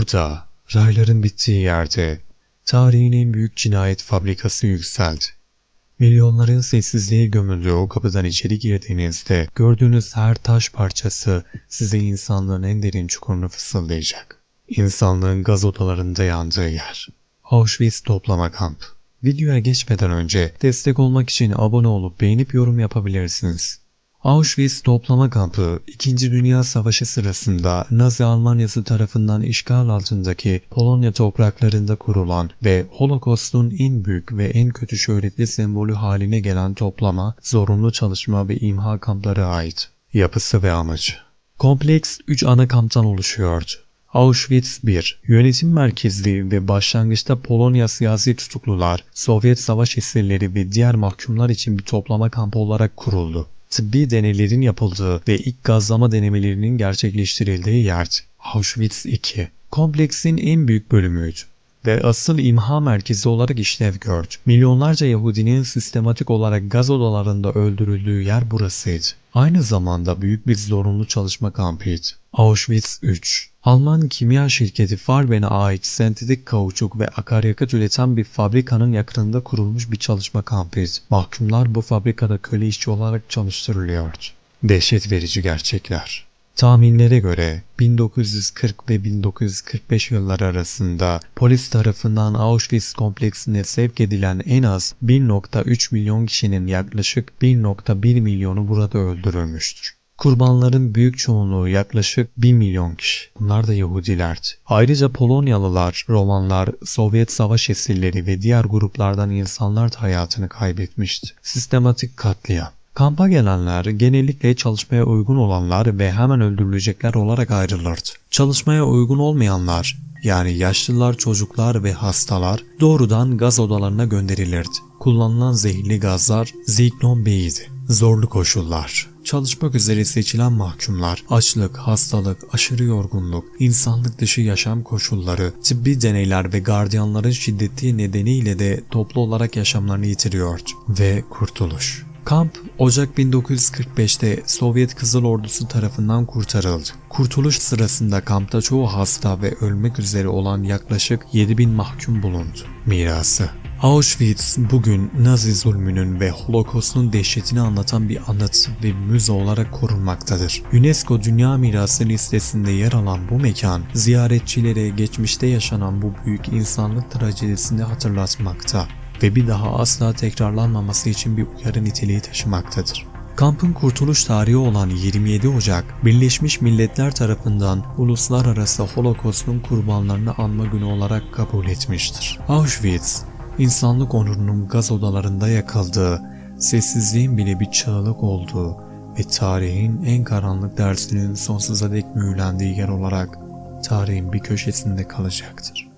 Burada, rayların bittiği yerde, tarihin en büyük cinayet fabrikası yükseldi. Milyonların sessizliğe gömüldüğü o kapıdan içeri girdiğinizde gördüğünüz her taş parçası size insanlığın en derin çukurunu fısıldayacak. İnsanlığın gaz odalarında yandığı yer. Auschwitz toplama kampı. Videoya geçmeden önce destek olmak için abone olup beğenip yorum yapabilirsiniz. Auschwitz toplama kampı 2. Dünya Savaşı sırasında Nazi Almanyası tarafından işgal altındaki Polonya topraklarında kurulan ve Holocaust'un en büyük ve en kötü şöhretli sembolü haline gelen toplama, zorunlu çalışma ve imha kampları ait. Yapısı ve amacı. Kompleks 3 ana kamptan oluşuyordu. Auschwitz 1 Yönetim merkezli ve başlangıçta Polonya siyasi tutuklular, Sovyet savaş esirleri ve diğer mahkumlar için bir toplama kampı olarak kuruldu. Tıbbi deneylerin yapıldığı ve ilk gazlama denemelerinin gerçekleştirildiği yerdi. Auschwitz 2 Kompleksin en büyük bölümüydü ve asıl imha merkezi olarak işlev gördü. Milyonlarca Yahudinin sistematik olarak gaz odalarında öldürüldüğü yer burasıydı. Aynı zamanda büyük bir zorunlu çalışma kampıydı. Auschwitz 3 Alman kimya şirketi Farben'e ait sentetik kauçuk ve akaryakıt üreten bir fabrikanın yakınında kurulmuş bir çalışma kampıydı. Mahkumlar bu fabrikada köle işçi olarak çalıştırılıyordu. Dehşet verici gerçekler. Tahminlere göre 1940 ve 1945 yılları arasında polis tarafından Auschwitz kompleksine sevk edilen en az 1.3 milyon kişinin yaklaşık 1.1 milyonu burada öldürülmüştür. Kurbanların büyük çoğunluğu yaklaşık 1 milyon kişi. Bunlar da Yahudilerdi. Ayrıca Polonyalılar, Romanlar, Sovyet savaş esirleri ve diğer gruplardan insanlar da hayatını kaybetmişti. Sistematik katliam. Kampa gelenler genellikle çalışmaya uygun olanlar ve hemen öldürülecekler olarak ayrılırdı. Çalışmaya uygun olmayanlar yani yaşlılar, çocuklar ve hastalar doğrudan gaz odalarına gönderilirdi. Kullanılan zehirli gazlar Zyklon B'ydi. Zorlu koşullar. Çalışmak üzere seçilen mahkumlar, açlık, hastalık, aşırı yorgunluk, insanlık dışı yaşam koşulları, tıbbi deneyler ve gardiyanların şiddeti nedeniyle de toplu olarak yaşamlarını yitiriyordu. Ve kurtuluş. Kamp Ocak 1945'te Sovyet Kızıl Ordusu tarafından kurtarıldı. Kurtuluş sırasında kampta çoğu hasta ve ölmek üzere olan yaklaşık 7000 mahkum bulundu. Mirası Auschwitz bugün Nazi zulmünün ve Holocaust'un dehşetini anlatan bir anıt ve müze olarak korunmaktadır. UNESCO Dünya Mirası listesinde yer alan bu mekan, ziyaretçilere geçmişte yaşanan bu büyük insanlık trajedisini hatırlatmakta ve bir daha asla tekrarlanmaması için bir uyarı niteliği taşımaktadır. Kampın kurtuluş tarihi olan 27 Ocak, Birleşmiş Milletler tarafından uluslararası Holocaust'un kurbanlarını anma günü olarak kabul etmiştir. Auschwitz, insanlık onurunun gaz odalarında yakıldığı, sessizliğin bile bir çığlık olduğu ve tarihin en karanlık dersinin sonsuza dek mühürlendiği yer olarak tarihin bir köşesinde kalacaktır.